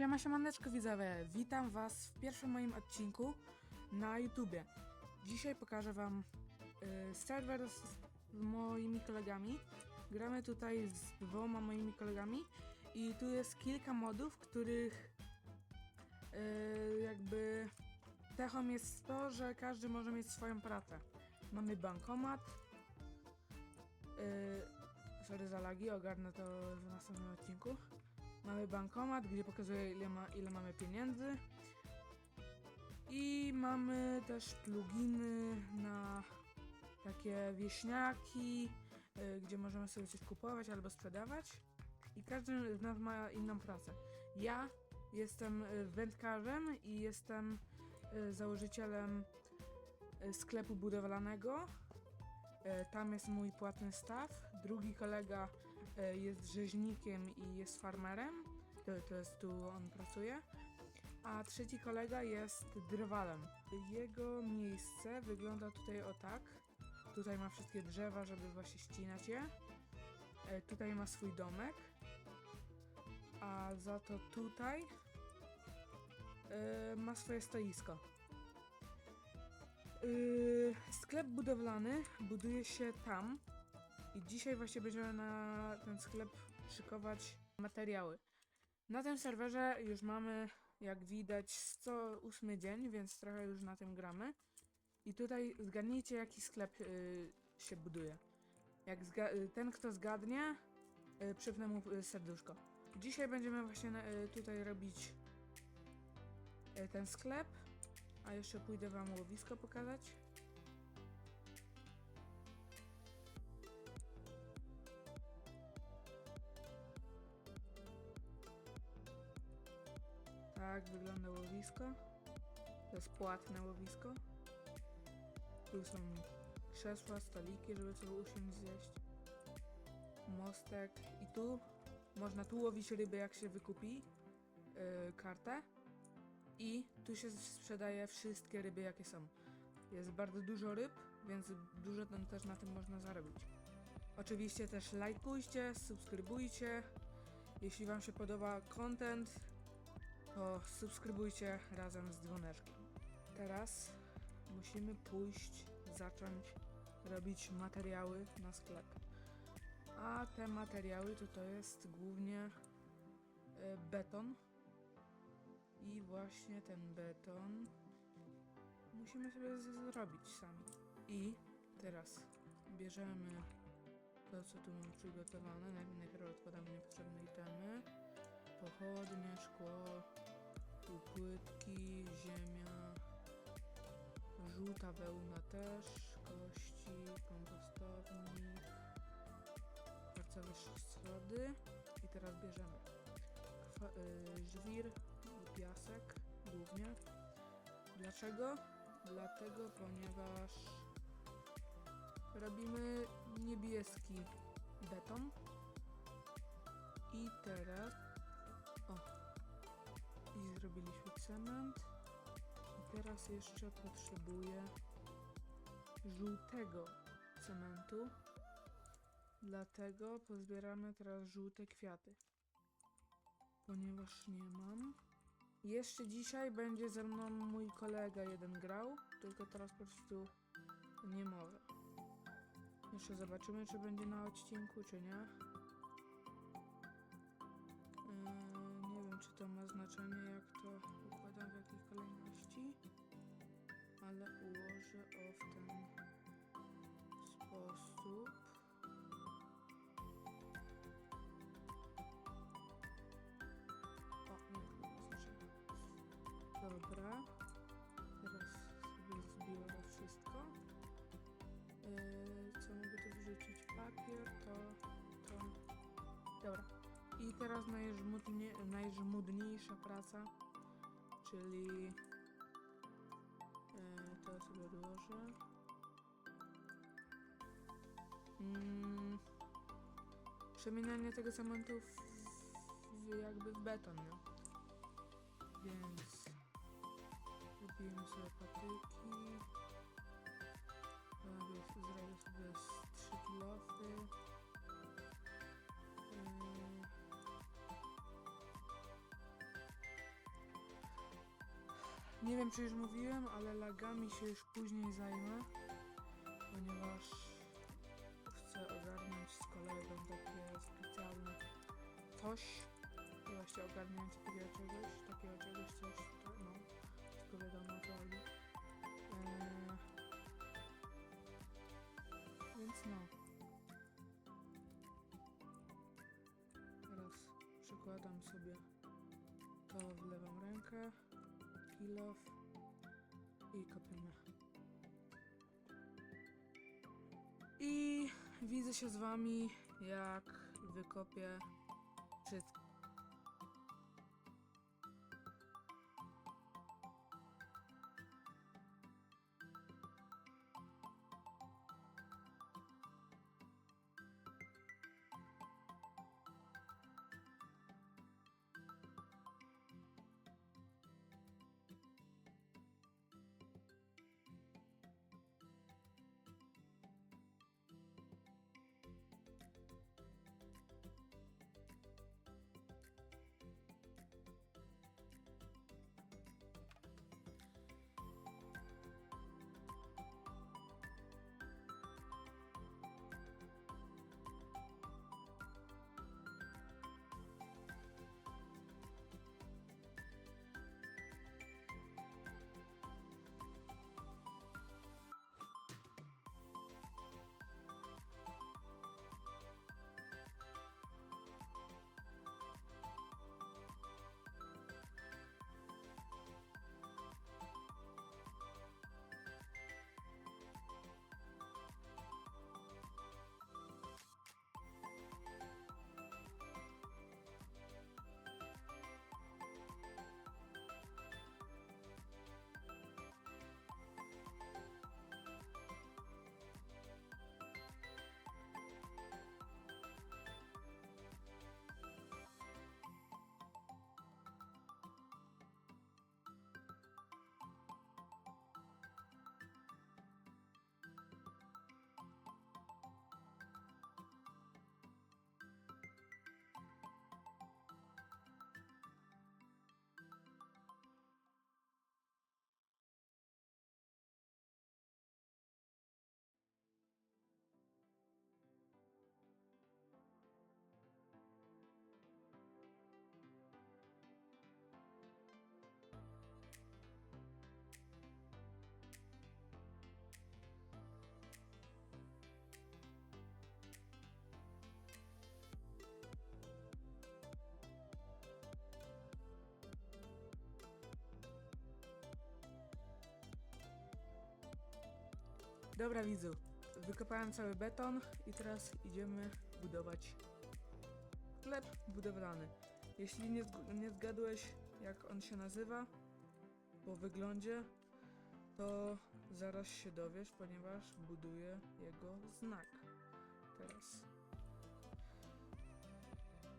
Siema siemaneczko widzowie, witam was w pierwszym moim odcinku na YouTubie. Dzisiaj pokażę wam y, serwer z moimi kolegami. Gramy tutaj z dwoma moimi kolegami i tu jest kilka modów, których y, jakby cechą jest to, że każdy może mieć swoją pracę. Mamy bankomat. Y, sorry za lagi, ogarnę to w następnym odcinku. Mamy bankomat, gdzie pokazuje ile, ma, ile mamy pieniędzy. I mamy też pluginy na takie wieśniaki, y, gdzie możemy sobie coś kupować albo sprzedawać. I każdy z nas ma inną pracę. Ja jestem y, wędkarzem i jestem y, założycielem sklepu budowlanego. Tam jest mój płatny staw. Drugi kolega jest rzeźnikiem i jest farmerem. To, to jest tu on pracuje. A trzeci kolega jest drwalem. Jego miejsce wygląda tutaj o tak. Tutaj ma wszystkie drzewa, żeby właśnie ścinać je. E, Tutaj ma swój domek. A za to tutaj e, ma swoje stoisko. Yy, sklep budowlany buduje się tam i dzisiaj właśnie będziemy na ten sklep szykować materiały. Na tym serwerze już mamy, jak widać, 108 dzień, więc trochę już na tym gramy. I tutaj zgadnijcie, jaki sklep yy, się buduje. Jak y, ten, kto zgadnie, yy, przypnę mu y, serduszko. Dzisiaj będziemy właśnie y, tutaj robić y, ten sklep. A jeszcze pójdę wam łowisko pokazać. Tak wygląda łowisko. To jest płatne łowisko. Tu są krzesła, stoliki, żeby sobie usiąść zjeść. Mostek. I tu można tu łowić ryby, jak się wykupi yy, kartę. I tu się sprzedaje wszystkie ryby, jakie są. Jest bardzo dużo ryb, więc dużo tam też na tym można zarobić. Oczywiście też lajkujcie, subskrybujcie. Jeśli Wam się podoba content, to subskrybujcie razem z dzwoneczkiem. Teraz musimy pójść, zacząć robić materiały na sklep. A te materiały to to jest głównie e, beton, i właśnie ten beton musimy sobie zrobić sami. I teraz bierzemy to, co tu mam przygotowane. Naj- Najpierw odkładamy niepotrzebne itemy. Pochodnie, szkło, płytki, ziemia, żółta wełna też, kości, kompostownik, kwarcowe schody. I teraz bierzemy kwa- y, żwir piasek głównie. Dlaczego? Dlatego, ponieważ robimy niebieski beton. I teraz i zrobiliśmy cement. I teraz jeszcze potrzebuję żółtego cementu. Dlatego pozbieramy teraz żółte kwiaty ponieważ nie mam. Jeszcze dzisiaj będzie ze mną mój kolega jeden grał, tylko teraz po prostu nie może. Jeszcze zobaczymy, czy będzie na odcinku, czy nie. To ma znaczenie, jak to układam, w jakiej kolejności, ale ułożę o w ten sposób. O, nie, nie ma znaczenia. Dobra. Teraz sobie zbiorę wszystko. Yy, co mogę tu wrzucić? Papier, to, to. Dobra. I teraz najżmudnie, najżmudniejsza praca, czyli yy, to sobie odłożę. Mm, przemienianie tego cementu w, w, jakby w beton, nie? Więc zrobimy sobie patyki. Zrobię, sobie z 3 kilofy. Nie wiem, czy już mówiłem, ale lagami się już później zajmę, ponieważ chcę ogarnąć z kolegą takie specjalne coś, i właśnie ogarniając takiego czegoś, takiego czegoś, coś, to, no, wszystko wiadomo co chodzi. Eee, więc no. Teraz przykładam sobie to w lewą rękę, i kopiemy. I widzę się z wami, jak wykopię Dobra widzu, wykopałem cały beton i teraz idziemy budować sklep budowlany. Jeśli nie, nie zgadłeś jak on się nazywa po wyglądzie, to zaraz się dowiesz, ponieważ buduję jego znak teraz.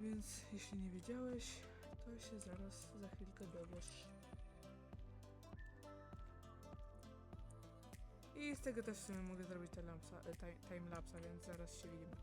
Więc jeśli nie wiedziałeś, to się zaraz za chwilkę dowiesz. I z tego też w sumie mogę zrobić timelapsa, e, ti- timelapsa, więc zaraz się widzimy.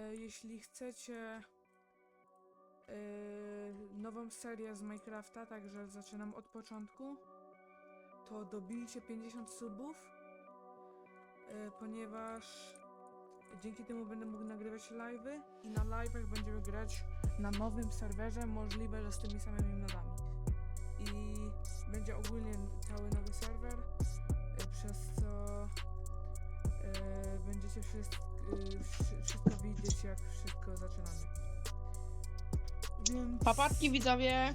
E, jeśli chcecie e, nową serię z Minecrafta, także zaczynam od początku, to dobijcie 50 subów, e, ponieważ dzięki temu będę mógł nagrywać live'y i na live'ach będziemy grać na nowym serwerze, możliwe, że z tymi samymi modami. I będzie ogólnie cały nowy serwer, przez co będziecie wszystko, wszystko widzieć, jak wszystko zaczynamy. Więc Papatki widzowie.